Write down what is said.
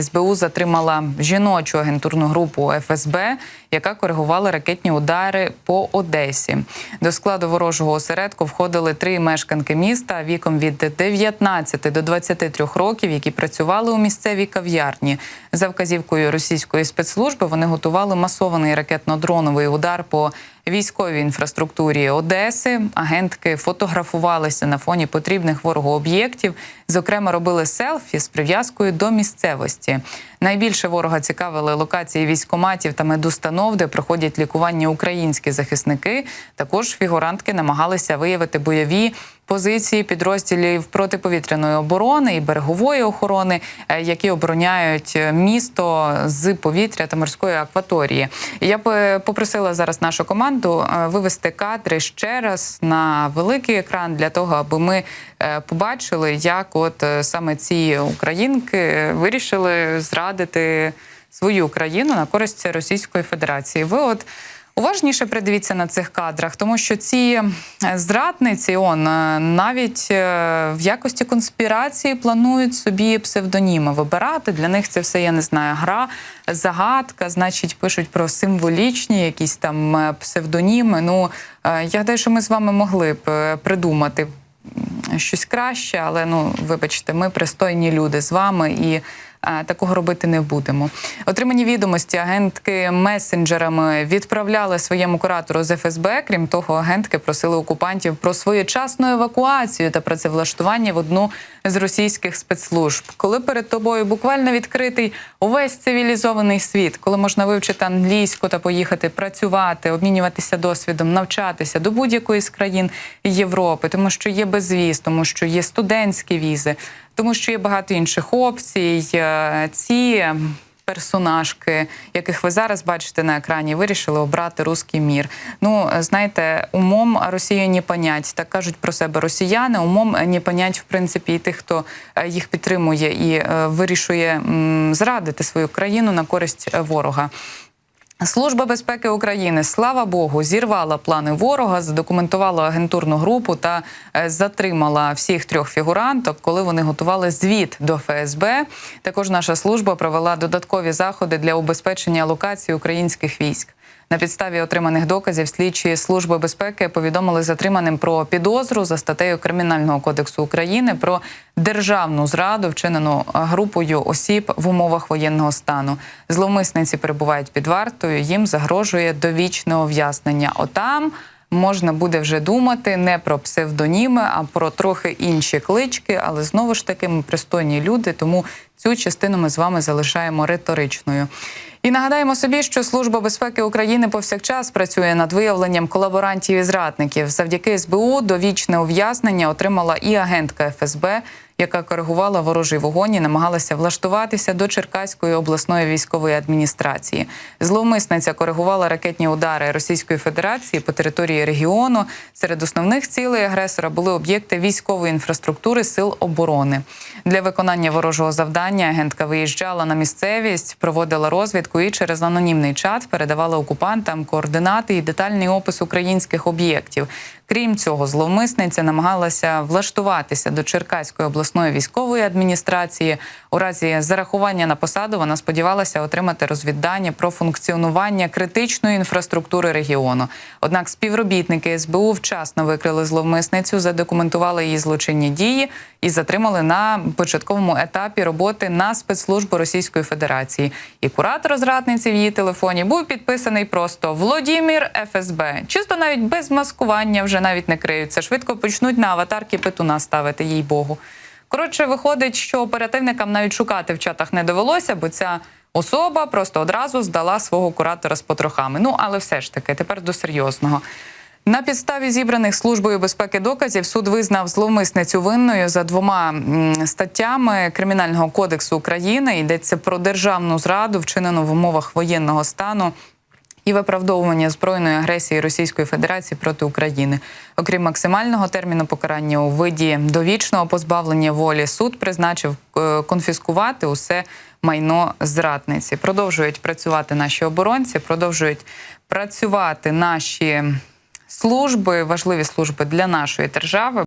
СБУ затримала жіночу агентурну групу ФСБ, яка коригувала ракетні удари по Одесі. До складу ворожого осередку входили три мешканки міста віком від 19 до 23 років, які працювали у місцевій кав'ярні. За вказівкою російської спецслужби вони готували масований ракетно-дроновий удар по військовій інфраструктурі Одеси. Агентки фотографувалися на фоні потрібних ворогу об'єктів. Зокрема, робили селфі з прив'язкою до місцевості. Найбільше ворога цікавили локації військоматів та медустанов, де проходять лікування українські захисники. Також фігурантки намагалися виявити бойові позиції підрозділів протиповітряної оборони і берегової охорони, е, які обороняють місто з повітря та морської акваторії. Я б е, попросила зараз нашу команду е, вивести кадри ще раз на великий екран для того, аби ми е, побачили, як от е, саме ці українки вирішили зрадити свою країну на користь Російської Федерації. Ви от уважніше придивіться на цих кадрах, тому що ці е, зрадниці, он е, навіть е, в якості конспірації планують собі псевдоніми вибирати. Для них це все я не знаю. Гра, загадка, значить, пишуть про символічні якісь там псевдоніми. Ну я гадаю, що ми з вами могли б придумати щось краще, але ну вибачте, ми пристойні люди з вами і. Е, Такого робити не будемо. Отримані відомості агентки месенджерами відправляли своєму куратору з ФСБ. Крім того, агентки просили окупантів про своєчасну евакуацію та працевлаштування в одну з російських спецслужб. Коли перед тобою буквально відкритий увесь цивілізований світ, коли можна вивчити англійську та поїхати працювати, обмінюватися досвідом, навчатися до будь-якої з країн Європи, тому що є безвіз, тому що є студентські візи, тому що є багато інших опцій. Е, Ці персонажки, яких ви зараз бачите на екрані, вирішили обрати руський мір. Ну, знаєте, умом Росію не понять. Так кажуть про себе росіяни. Умом не понять, в принципі, і тих, хто е, їх підтримує і е, вирішує зрадити свою країну на користь ворога. Служба безпеки України, слава Богу, зірвала плани ворога, задокументувала агентурну групу та е, затримала всіх трьох фігуранток, коли вони готували звіт до ФСБ. Також наша служба провела додаткові заходи для убезпечення локації українських військ. На підставі отриманих доказів слідчі служби безпеки повідомили затриманим про підозру за статтею Кримінального кодексу України про державну зраду, вчинену групою осіб в умовах воєнного стану. Зловмисниці перебувають під вартою. Їм загрожує довічне ув'язнення. Отам можна буде вже думати не про псевдоніми, а про трохи інші клички. Але знову ж таки ми пристойні люди, тому цю частину ми з вами залишаємо риторичною. І нагадаємо собі, що Служба безпеки України повсякчас працює над виявленням колаборантів і зрадників. Завдяки СБУ довічне ув'язнення отримала і агентка ФСБ, яка коригувала ворожий вогонь і намагалася влаштуватися до Черкаської обласної військової адміністрації. Зловмисниця коригувала ракетні удари Російської Федерації по території регіону. Серед основних цілей агресора були об'єкти військової інфраструктури сил оборони. Для виконання ворожого завдання агентка виїжджала на місцевість, проводила розвідку і через анонімний чат передавала окупантам координати і детальний опис українських об'єктів. Крім цього, зловмисниця намагалася влаштуватися до Черкаської обласної військової адміністрації. У разі зарахування на посаду вона сподівалася отримати розвіддання про функціонування критичної інфраструктури регіону. Однак співробітники СБУ вчасно викрили зловмисницю, задокументували її злочинні дії і затримали на початковому етапі роботи на спецслужбу Російської Федерації. І куратор зрадниці в її телефоні був підписаний просто Володімір ФСБ. Чисто навіть без маскування вже навіть не криються. Швидко почнуть на аватарки петуна ставити, їй богу. Коротше, виходить, що оперативникам навіть шукати в чатах не довелося, бо ця особа просто одразу здала свого куратора з потрохами. Ну але все ж таки, тепер до серйозного. На підставі зібраних службою безпеки доказів суд визнав зловмисницю винною за двома статтями Кримінального кодексу України. Йдеться про державну зраду, вчинену в умовах воєнного стану. І виправдовування збройної агресії Російської Федерації проти України, окрім максимального терміну покарання у виді довічного позбавлення волі, суд призначив е, конфіскувати усе майно зрадниці. Продовжують працювати наші оборонці, продовжують працювати наші служби, важливі служби для нашої держави.